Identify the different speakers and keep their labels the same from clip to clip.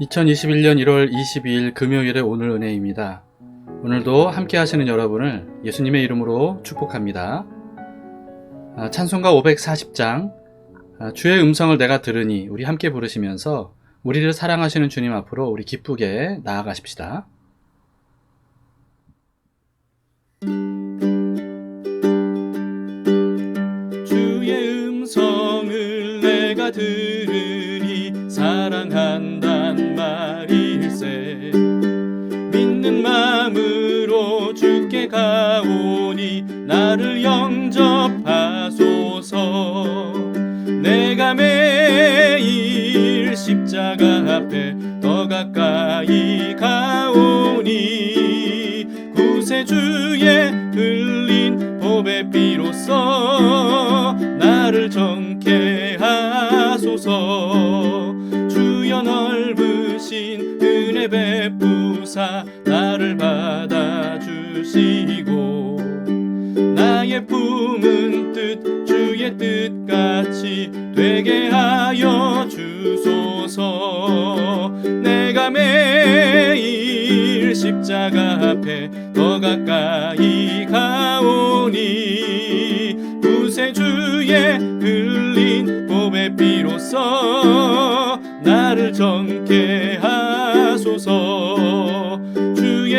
Speaker 1: 2021년 1월 22일 금요일의 오늘 은혜입니다. 오늘도 함께 하시는 여러분을 예수님의 이름으로 축복합니다. 아, 찬송가 540장 아, 주의 음성을 내가 들으니 우리 함께 부르시면서 우리를 사랑하시는 주님 앞으로 우리 기쁘게 나아가십시다. 가오니 나를 영접하소서. 내가 매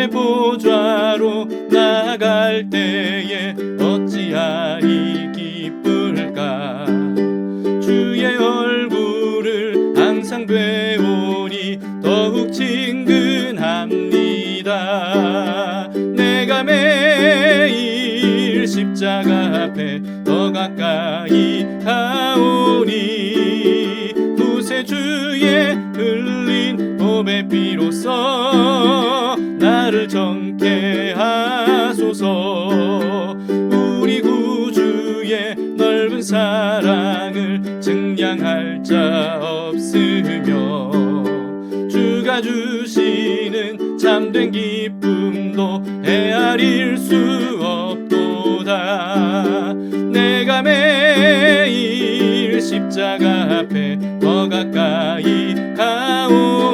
Speaker 1: 주의 보좌로 나갈 때에 어찌하리 기쁠까? 주의 얼굴을 항상 배우니 더욱 친근합니다. 내가 매일 십자가 앞에 더 가까이 가오니 구세주의 흘린 보배 피로써 나를 정케 하소서. 우리 구주의 넓은 사랑을 증량할 자 없으며 주가 주시는 참된 기쁨도 헤아릴 수 없도다. 내가 매일 십자가 앞에 더 가까이 가오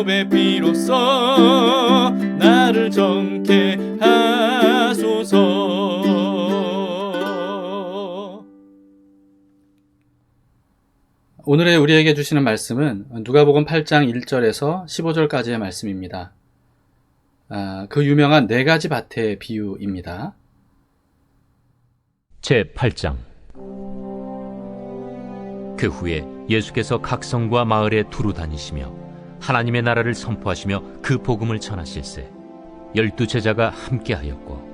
Speaker 1: 보배 피로써 나를 정케 하소서 오늘의 우리에게 주시는 말씀은 누가복음 8장 1절에서 15절까지의 말씀입니다. 아, 그 유명한 네 가지 밭의 비유입니다.
Speaker 2: 제 8장 그 후에 예수께서 각 성과 마을에 두루 다니시며 하나님의 나라를 선포하시며 그 복음을 전하실세 열두 제자가 함께하였고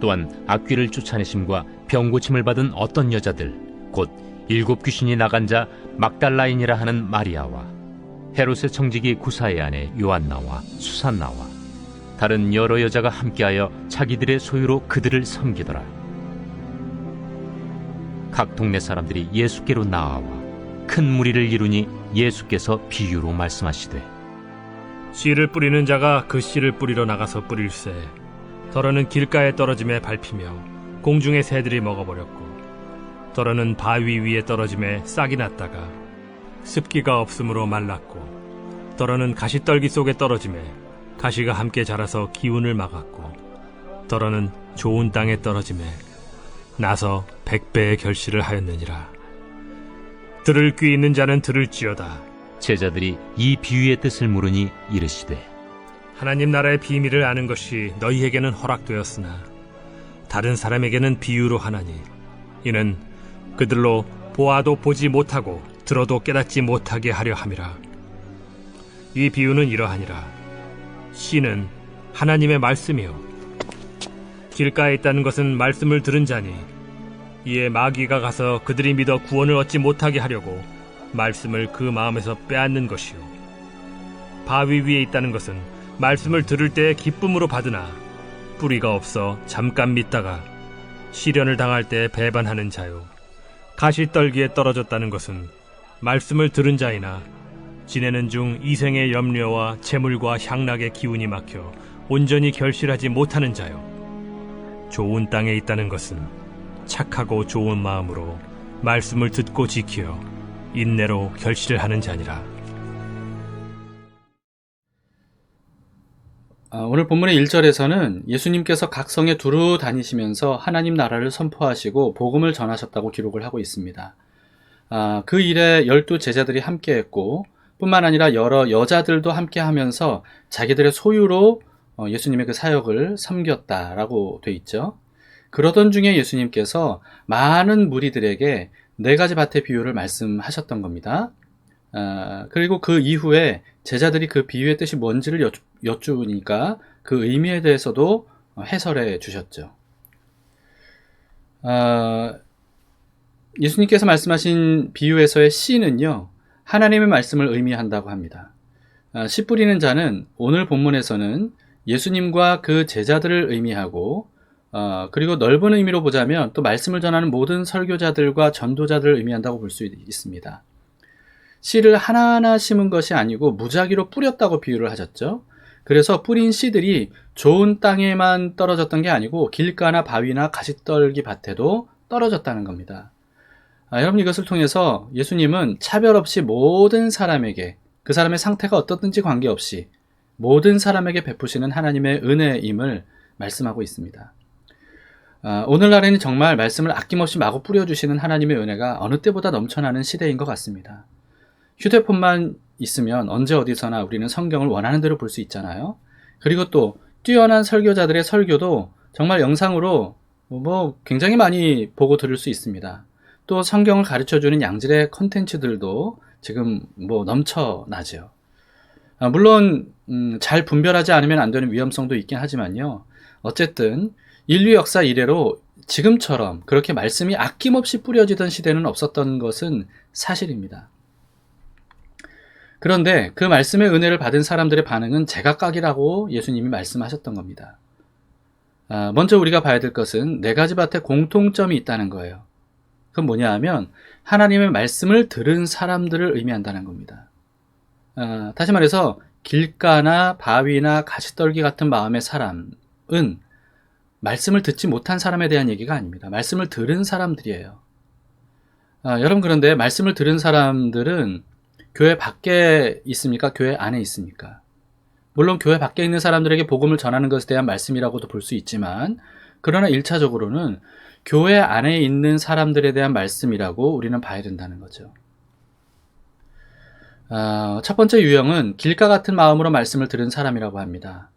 Speaker 2: 또한 악귀를 쫓아내심과 병 고침을 받은 어떤 여자들 곧 일곱 귀신이 나간 자 막달라인이라 하는 마리아와 헤롯의 청지기 구사의 아내 요한나와 수산나와 다른 여러 여자가 함께하여 자기들의 소유로 그들을 섬기더라. 각 동네 사람들이 예수께로 나아와 큰 무리를 이루니 예수께서 비유로 말씀하시되
Speaker 3: 씨를 뿌리는 자가 그 씨를 뿌리러 나가서 뿌릴새 더러는 길가에 떨어짐에 밟히며 공중의 새들이 먹어버렸고 더러는 바위 위에 떨어짐에 싹이 났다가 습기가 없으므로 말랐고 더러는 가시떨기 속에 떨어짐에 가시가 함께 자라서 기운을 막았고 더러는 좋은 땅에 떨어짐에 나서 백배의 결실을 하였느니라 들을 귀 있는 자는 들을지어다.
Speaker 2: 제자들이 이 비유의 뜻을 물으니 이르시되
Speaker 3: 하나님 나라의 비밀을 아는 것이 너희에게는 허락되었으나 다른 사람에게는 비유로 하나니 이는 그들로 보아도 보지 못하고 들어도 깨닫지 못하게 하려 함이라. 이 비유는 이러하니라. 씨는 하나님의 말씀이요. 길가에 있다는 것은 말씀을 들은 자니 이에 마귀가 가서 그들이 믿어 구원을 얻지 못하게 하려고 말씀을 그 마음에서 빼앗는 것이요. 바위 위에 있다는 것은 말씀을 들을 때에 기쁨으로 받으나 뿌리가 없어 잠깐 믿다가 시련을 당할 때 배반하는 자요. 가시떨기에 떨어졌다는 것은 말씀을 들은 자이나 지내는 중 이생의 염려와 재물과 향락의 기운이 막혀 온전히 결실하지 못하는 자요. 좋은 땅에 있다는 것은 착하고 좋은 마음으로 말씀을 듣고 지키어 인내로 결실을 하는 자니라.
Speaker 4: 아, 오늘 본문의 1절에서는 예수님께서 각 성에 두루 다니시면서 하나님 나라를 선포하시고 복음을 전하셨다고 기록을 하고 있습니다. 아, 그 일에 열두 제자들이 함께 했고 뿐만 아니라 여러 여자들도 함께 하면서 자기들의 소유로 어, 예수님의 그 사역을 섬겼다라고 돼 있죠. 그러던 중에 예수님께서 많은 무리들에게 네 가지 밭의 비유를 말씀하셨던 겁니다. 아, 그리고 그 이후에 제자들이 그 비유의 뜻이 뭔지를 여쭈, 여쭈니까 그 의미에 대해서도 해설해 주셨죠. 아, 예수님께서 말씀하신 비유에서의 씨는요, 하나님의 말씀을 의미한다고 합니다. 아, 씨 뿌리는 자는 오늘 본문에서는 예수님과 그 제자들을 의미하고, 어, 그리고 넓은 의미로 보자면 또 말씀을 전하는 모든 설교자들과 전도자들을 의미한다고 볼 수 있습니다. 씨를 하나하나 심은 것이 아니고 무작위로 뿌렸다고 비유를 하셨죠. 그래서 뿌린 씨들이 좋은 땅에만 떨어졌던 게 아니고 길가나 바위나 가시떨기 밭에도 떨어졌다는 겁니다. 아, 여러분 이것을 통해서 예수님은 차별 없이 모든 사람에게 그 사람의 상태가 어떻든지 관계없이 모든 사람에게 베푸시는 하나님의 은혜임을 말씀하고 있습니다. 아, 오늘날에는 정말 말씀을 아낌없이 마구 뿌려주시는 하나님의 은혜가 어느 때보다 넘쳐나는 시대인 것 같습니다. 휴대폰만 있으면 언제 어디서나 우리는 성경을 원하는 대로 볼 수 있잖아요. 그리고 또 뛰어난 설교자들의 설교도 정말 영상으로 뭐 굉장히 많이 보고 들을 수 있습니다. 또 성경을 가르쳐 주는 양질의 컨텐츠들도 지금 뭐 넘쳐나죠. 아, 물론 음, 잘 분별하지 않으면 안 되는 위험성도 있긴 하지만요. 어쨌든 인류 역사 이래로 지금처럼 그렇게 말씀이 아낌없이 뿌려지던 시대는 없었던 것은 사실입니다. 그런데 그 말씀의 은혜를 받은 사람들의 반응은 제각각이라고 예수님이 말씀하셨던 겁니다. 아, 먼저 우리가 봐야 될 것은 네 가지 밭에 공통점이 있다는 거예요. 그건 뭐냐 하면 하나님의 말씀을 들은 사람들을 의미한다는 겁니다. 아, 다시 말해서 길가나 바위나 가시떨기 같은 마음의 사람은 말씀을 듣지 못한 사람에 대한 얘기가 아닙니다. 말씀을 들은 사람들이에요. 아, 여러분 그런데 말씀을 들은 사람들은 교회 밖에 있습니까? 교회 안에 있습니까? 물론 교회 밖에 있는 사람들에게 복음을 전하는 것에 대한 말씀이라고도 볼 수 있지만 그러나 1차적으로는 교회 안에 있는 사람들에 대한 말씀이라고 우리는 봐야 된다는 거죠. 아, 첫 번째 유형은 길가 같은 마음으로 말씀을 들은 사람이라고 합니다.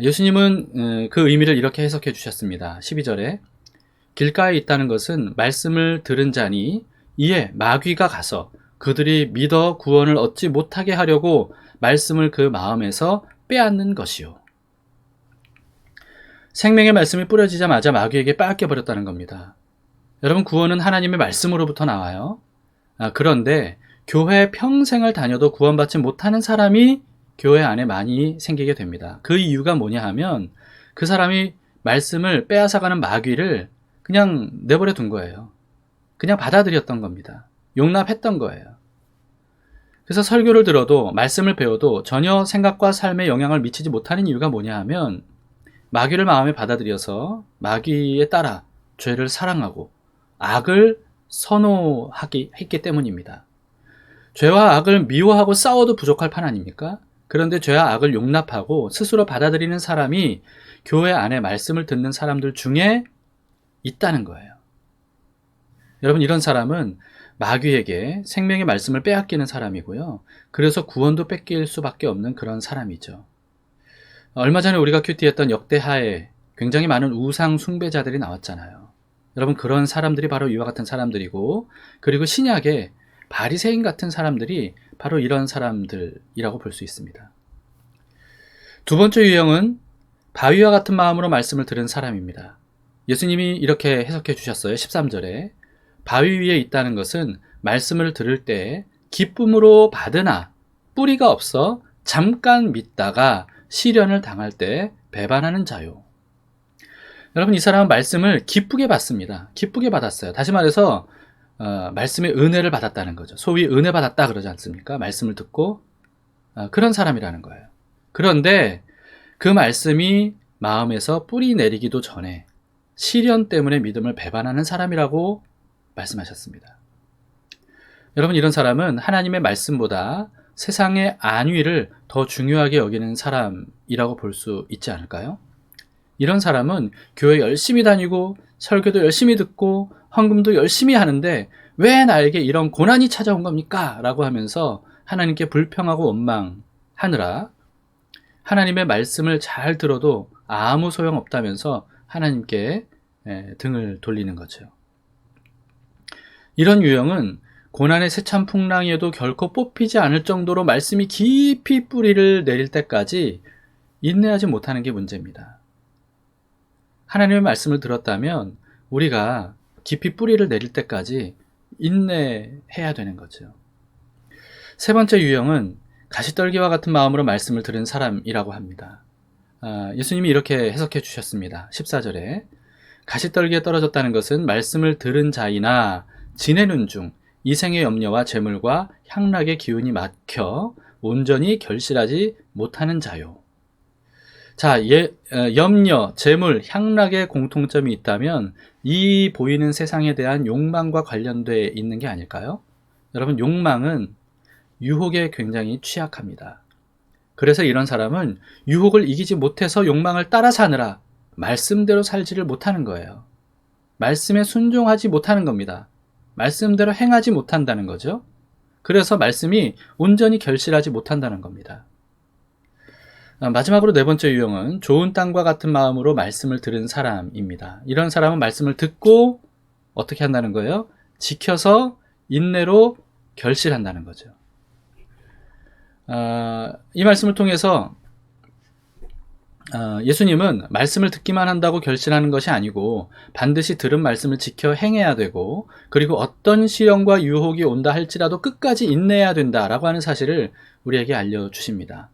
Speaker 4: 예수님은 음, 그 의미를 이렇게 해석해 주셨습니다. 12절에 길가에 있다는 것은 말씀을 들은 자니 이에 마귀가 가서 그들이 믿어 구원을 얻지 못하게 하려고 말씀을 그 마음에서 빼앗는 것이요. 생명의 말씀이 뿌려지자마자 마귀에게 빼앗겨 버렸다는 겁니다. 여러분 구원은 하나님의 말씀으로부터 나와요. 아, 그런데 교회 평생을 다녀도 구원받지 못하는 사람이 교회 안에 많이 생기게 됩니다. 그 이유가 뭐냐 하면 그 사람이 말씀을 빼앗아가는 마귀를 그냥 내버려 둔 거예요. 그냥 받아들였던 겁니다. 용납했던 거예요. 그래서 설교를 들어도 말씀을 배워도 전혀 생각과 삶에 영향을 미치지 못하는 이유가 뭐냐 하면 마귀를 마음에 받아들여서 마귀에 따라 죄를 사랑하고 악을 선호하기 했기 때문입니다. 죄와 악을 미워하고 싸워도 부족할 판 아닙니까? 그런데 죄와 악을 용납하고 스스로 받아들이는 사람이 교회 안에 말씀을 듣는 사람들 중에 있다는 거예요. 여러분, 이런 사람은 마귀에게 생명의 말씀을 빼앗기는 사람이고요. 그래서 구원도 뺏길 수밖에 없는 그런 사람이죠. 얼마 전에 우리가 큐티했던 역대하에 굉장히 많은 우상 숭배자들이 나왔잖아요. 여러분 그런 사람들이 바로 이와 같은 사람들이고 그리고 신약에 바리새인 같은 사람들이 바로 이런 사람들이라고 볼 수 있습니다. 두 번째 유형은 바위와 같은 마음으로 말씀을 들은 사람입니다. 예수님이 이렇게 해석해 주셨어요. 13절에 바위 위에 있다는 것은 말씀을 들을 때 기쁨으로 받으나 뿌리가 없어 잠깐 믿다가 시련을 당할 때 배반하는 자요. 여러분 이 사람은 말씀을 기쁘게 받습니다. 기쁘게 받았어요. 다시 말해서 어, 말씀의 은혜를 받았다는 거죠. 소위 은혜 받았다 그러지 않습니까? 말씀을 듣고 어, 그런 사람이라는 거예요. 그런데 그 말씀이 마음에서 뿌리 내리기도 전에 시련 때문에 믿음을 배반하는 사람이라고 말씀하셨습니다. 여러분 이런 사람은 하나님의 말씀보다 세상의 안위를 더 중요하게 여기는 사람이라고 볼 수 있지 않을까요? 이런 사람은 교회 열심히 다니고 설교도 열심히 듣고 헌금도 열심히 하는데 왜 나에게 이런 고난이 찾아온 겁니까? 라고 하면서 하나님께 불평하고 원망하느라 하나님의 말씀을 잘 들어도 아무 소용 없다면서 하나님께 예, 등을 돌리는 거죠. 이런 유형은 고난의 세찬 풍랑에도 결코 뽑히지 않을 정도로 말씀이 깊이 뿌리를 내릴 때까지 인내하지 못하는 게 문제입니다. 하나님의 말씀을 들었다면 우리가 깊이 뿌리를 내릴 때까지 인내해야 되는 거죠. 세 번째 유형은 가시떨기와 같은 마음으로 말씀을 들은 사람이라고 합니다. 아, 예수님이 이렇게 해석해 주셨습니다. 14절에 가시떨기에 떨어졌다는 것은 말씀을 들은 자이나 지내는 중 이생의 염려와 재물과 향락의 기운이 막혀 온전히 결실하지 못하는 자요. 자, 예, 어, 염려, 재물, 향락의 공통점이 있다면 이 보이는 세상에 대한 욕망과 관련돼 있는 게 아닐까요? 여러분, 욕망은 유혹에 굉장히 취약합니다. 그래서 이런 사람은 유혹을 이기지 못해서 욕망을 따라 사느라 말씀대로 살지를 못하는 거예요. 말씀에 순종하지 못하는 겁니다. 말씀대로 행하지 못한다는 거죠. 그래서 말씀이 온전히 결실하지 못한다는 겁니다. 아, 마지막으로 네 번째 유형은 좋은 땅과 같은 마음으로 말씀을 들은 사람입니다. 이런 사람은 말씀을 듣고 어떻게 한다는 거예요? 지켜서 인내로 결실한다는 거죠. 아, 이 말씀을 통해서 아, 예수님은 말씀을 듣기만 한다고 결실하는 것이 아니고 반드시 들은 말씀을 지켜 행해야 되고 그리고 어떤 시련과 유혹이 온다 할지라도 끝까지 인내해야 된다라고 하는 사실을 우리에게 알려주십니다.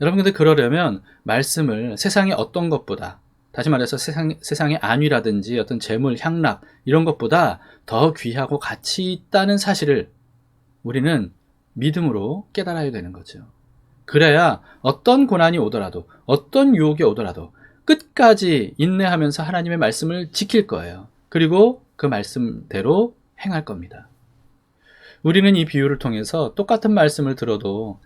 Speaker 4: 여러분 근데 그러려면 말씀을 세상의 어떤 것보다 다시 말해서 세상, 세상의 안위라든지 어떤 재물, 향락 이런 것보다 더 귀하고 가치 있다는 사실을 우리는 믿음으로 깨달아야 되는 거죠. 그래야 어떤 고난이 오더라도 어떤 유혹이 오더라도 끝까지 인내하면서 하나님의 말씀을 지킬 거예요. 그리고 그 말씀대로 행할 겁니다. 우리는 이 비유를 통해서 똑같은 말씀을 들어도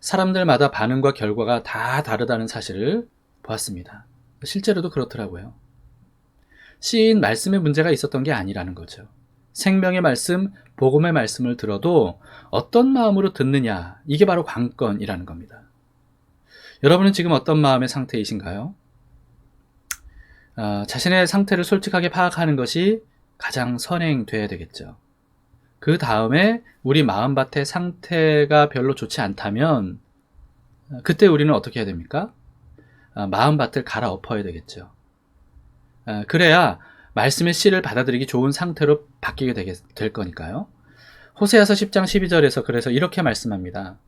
Speaker 4: 사람들마다 반응과 결과가 다 다르다는 사실을 보았습니다. 실제로도 그렇더라고요. 시인 말씀에 문제가 있었던 게 아니라는 거죠. 생명의 말씀, 복음의 말씀을 들어도 어떤 마음으로 듣느냐, 이게 바로 관건이라는 겁니다. 여러분은 지금 어떤 마음의 상태이신가요? 어, 자신의 상태를 솔직하게 파악하는 것이 가장 선행돼야 되겠죠. 그 다음에 우리 마음밭의 상태가 별로 좋지 않다면 어, 그때 우리는 어떻게 해야 됩니까? 어, 마음밭을 갈아엎어야 되겠죠. 어, 그래야 말씀의 씨를 받아들이기 좋은 상태로 바뀌게 되게, 될 거니까요. 호세아서 10장 12절에서 그래서 이렇게 말씀합니다.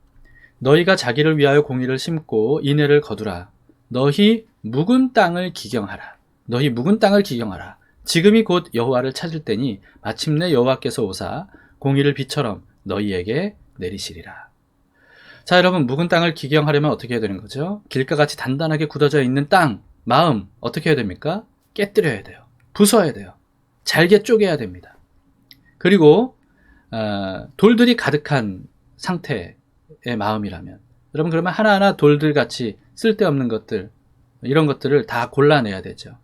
Speaker 4: 너희가 자기를 위하여 공의를 심고 인애를 거두라. 너희 묵은 땅을 기경하라. 너희 묵은 땅을 기경하라. 지금이 곧 여호와를 찾을 때니 마침내 여호와께서 오사 공의를 비처럼 너희에게 내리시리라. 자, 여러분 묵은 땅을 기경하려면 어떻게 해야 되는 거죠? 길가 같이 단단하게 굳어져 있는 땅, 마음 어떻게 해야 됩니까? 깨뜨려야 돼요. 부숴야 돼요. 잘게 쪼개야 됩니다. 그리고 어, 돌들이 가득한 상태의 마음이라면 여러분 그러면 하나하나 돌들 같이 쓸데없는 것들 이런 것들을 다 골라내야 되죠.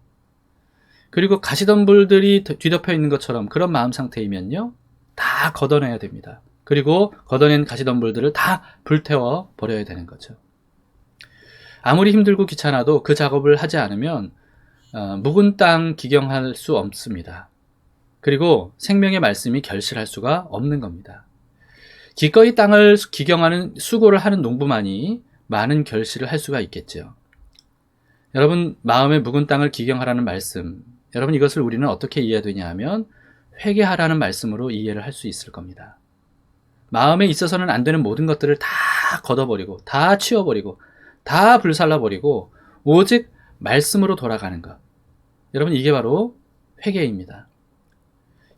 Speaker 4: 그리고 가시덤불들이 뒤덮여 있는 것처럼 그런 마음 상태이면요 다 걷어내야 됩니다. 그리고 걷어낸 가시덤불들을 다 불태워 버려야 되는 거죠. 아무리 힘들고 귀찮아도 그 작업을 하지 않으면 어, 묵은 땅 기경할 수 없습니다. 그리고 생명의 말씀이 결실할 수가 없는 겁니다. 기꺼이 땅을 기경하는 수고를 하는 농부만이 많은 결실을 할 수가 있겠죠. 여러분 마음의 묵은 땅을 기경하라는 말씀, 여러분 이것을 우리는 어떻게 이해해야 되냐 하면 회개하라는 말씀으로 이해를 할 수 있을 겁니다. 마음에 있어서는 안 되는 모든 것들을 다 걷어버리고 다 치워버리고 다 불살라버리고 오직 말씀으로 돌아가는 것. 여러분 이게 바로 회개입니다.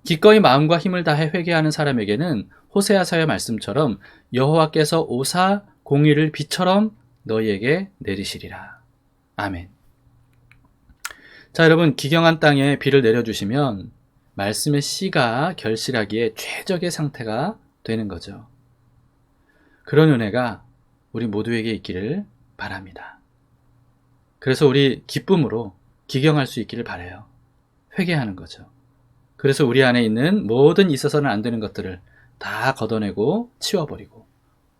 Speaker 4: 기꺼이 마음과 힘을 다해 회개하는 사람에게는 호세아서의 말씀처럼 여호와께서 오사 공의를 비처럼 너희에게 내리시리라. 아멘. 자, 여러분 기경한 땅에 비를 내려 주시면
Speaker 1: 말씀의 씨가 결실하기에 최적의 상태가 되는 거죠. 그런 은혜가 우리 모두에게 있기를 바랍니다. 그래서 우리 기쁨으로 기경할 수 있기를 바래요. 회개하는 거죠. 그래서 우리 안에 있는 모든 있어서는 안 되는 것들을 다 걷어내고 치워버리고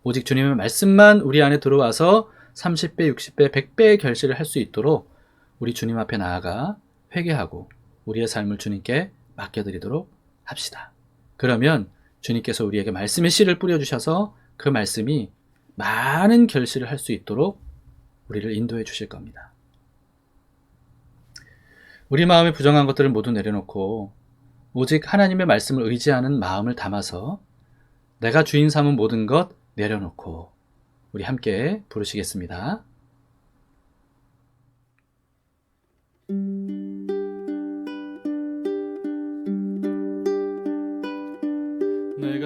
Speaker 1: 오직 주님의 말씀만 우리 안에 들어와서 30배, 60배, 100배의 결실을 할 수 있도록 우리 주님 앞에 나아가 회개하고 우리의 삶을 주님께 맡겨드리도록 합시다. 그러면 주님께서 우리에게 말씀의 씨를 뿌려주셔서 그 말씀이 많은 결실을 할 수 있도록 우리를 인도해 주실 겁니다. 우리 마음에 부정한 것들을 모두 내려놓고 오직 하나님의 말씀을 의지하는 마음을 담아서 내가 주인 삼은 모든 것 내려놓고 우리 함께 부르시겠습니다.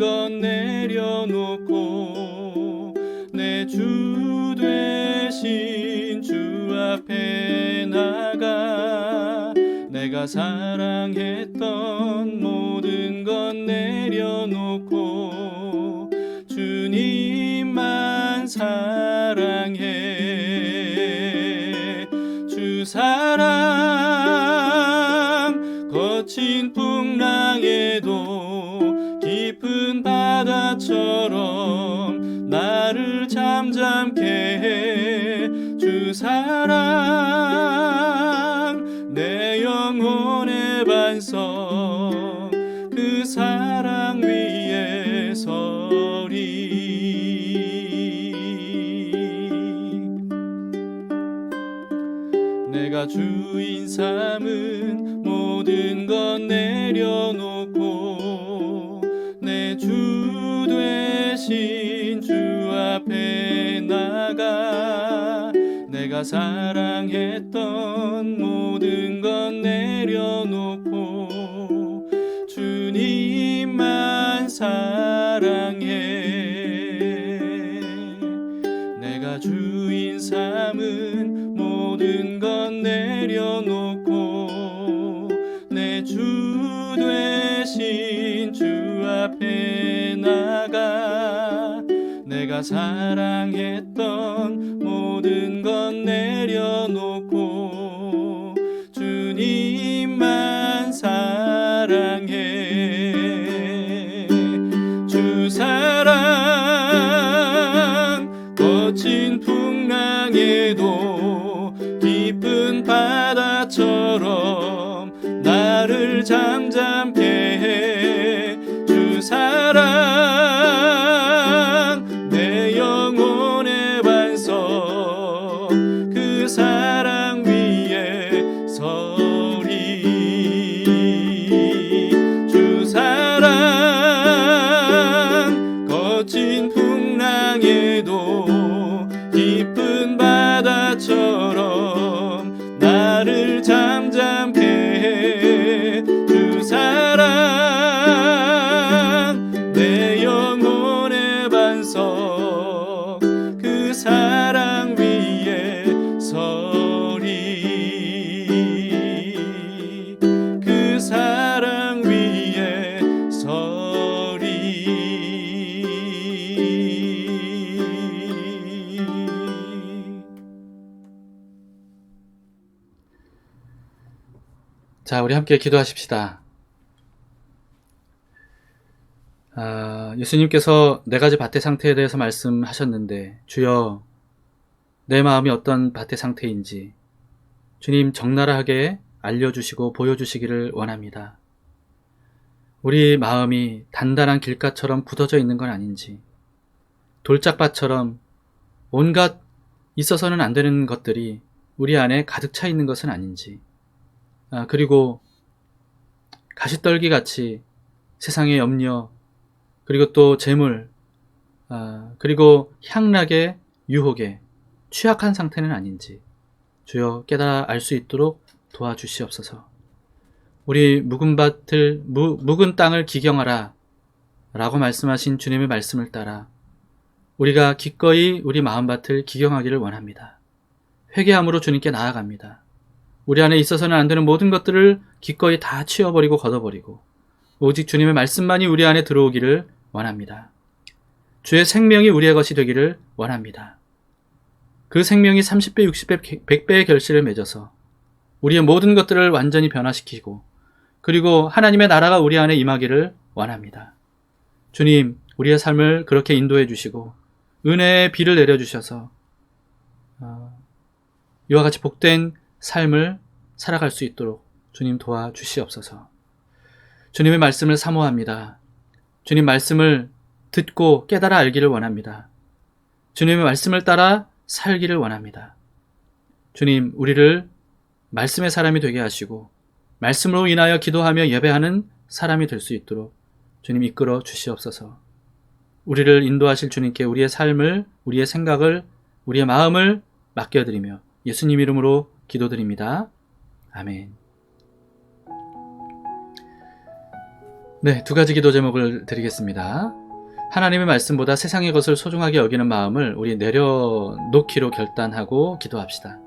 Speaker 1: 것 내려놓고 내주 되신 주 앞에 나가 내가 사랑했던 사랑 내 영혼의 반석 그 사랑 위에 서리. 내가 주인 삼은 모든 것 내려놓고 내 주 되신 사랑했던 모든 것 내려놓고 주님만 사랑해. 내가 주인 삼은 모든 것 내려놓고 내 주 되신 주 앞에 나가. 내가 사랑했던 거친 풍랑에도 깊은 바다처럼 나를 잠잠 자, 우리 함께 기도하십시다. 아, 예수님께서 네 가지 밭의 상태에 대해서 말씀하셨는데, 주여, 내 마음이 어떤 밭의 상태인지, 주님 적나라하게 알려주시고 보여주시기를 원합니다. 우리 마음이 단단한 길가처럼 굳어져 있는 건 아닌지, 돌짝밭처럼 온갖 있어서는 안 되는 것들이 우리 안에 가득 차 있는 것은 아닌지, 아, 그리고
Speaker 4: 가시떨기 같이 세상의 염려, 그리고 또 재물, 아, 그리고 향락의 유혹에 취약한 상태는 아닌지 주여 깨달아 알 수 있도록 도와주시옵소서. 우리 묵은 밭을 무, 묵은 땅을 기경하라 라고 말씀하신 주님의 말씀을 따라 우리가 기꺼이 우리 마음밭을 기경하기를 원합니다. 회개함으로 주님께 나아갑니다. 우리 안에 있어서는 안 되는 모든 것들을 기꺼이 다 치워버리고 걷어버리고 오직 주님의 말씀만이 우리 안에 들어오기를 원합니다. 주의 생명이 우리의 것이 되기를 원합니다. 그 생명이 30배, 60배, 100배의 결실을 맺어서 우리의 모든 것들을 완전히 변화시키고 그리고 하나님의 나라가 우리 안에 임하기를 원합니다. 주님, 우리의 삶을 그렇게 인도해 주시고 은혜의 비를 내려 주셔서 어, 이와 같이 복된 삶을 살아갈 수 있도록 주님 도와 주시옵소서. 주님의 말씀을 사모합니다. 주님 말씀을 듣고 깨달아 알기를 원합니다. 주님의 말씀을 따라 살기를 원합니다. 주님, 우리를 말씀의 사람이 되게 하시고 말씀으로 인하여 기도하며 예배하는 사람이 될 수 있도록 주님 이끌어 주시옵소서. 우리를 인도하실 주님께 우리의 삶을, 우리의 생각을, 우리의 마음을 맡겨드리며 예수님 이름으로 기도드립니다. 아멘. 네, 두 가지 기도 제목을 드리겠습니다. 하나님의 말씀보다 세상의 것을 소중하게 여기는 마음을 우리 내려놓기로 결단하고 기도합시다.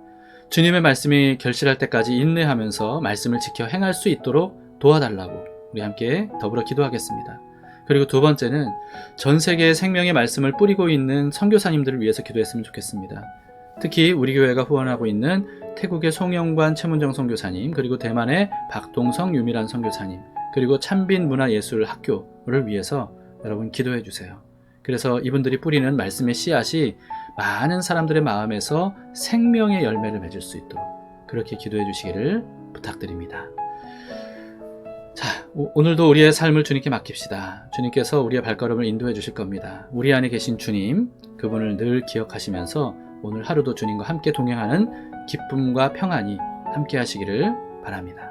Speaker 4: 주님의 말씀이 결실할 때까지 인내하면서 말씀을 지켜 행할 수 있도록 도와달라고 우리 함께 더불어 기도하겠습니다. 그리고 두 번째는 전 세계에 생명의 말씀을 뿌리고 있는 선교사님들을 위해서 기도했으면 좋겠습니다. 특히 우리 교회가 후원하고 있는 태국의 송영관 최문정 선교사님, 그리고 대만의 박동성 유미란 선교사님, 그리고 참빈 문화예술 학교를 위해서 여러분 기도해 주세요. 그래서 이분들이 뿌리는 말씀의 씨앗이 많은 사람들의 마음에서 생명의 열매를 맺을 수 있도록 그렇게 기도해 주시기를 부탁드립니다. 자, 오- 오늘도 우리의 삶을 주님께 맡깁시다. 주님께서 우리의 발걸음을 인도해 주실 겁니다. 우리 안에 계신 주님, 그분을 늘 기억하시면서 오늘 하루도 주님과 함께 동행하는 기쁨과 평안이 함께 하시기를 바랍니다.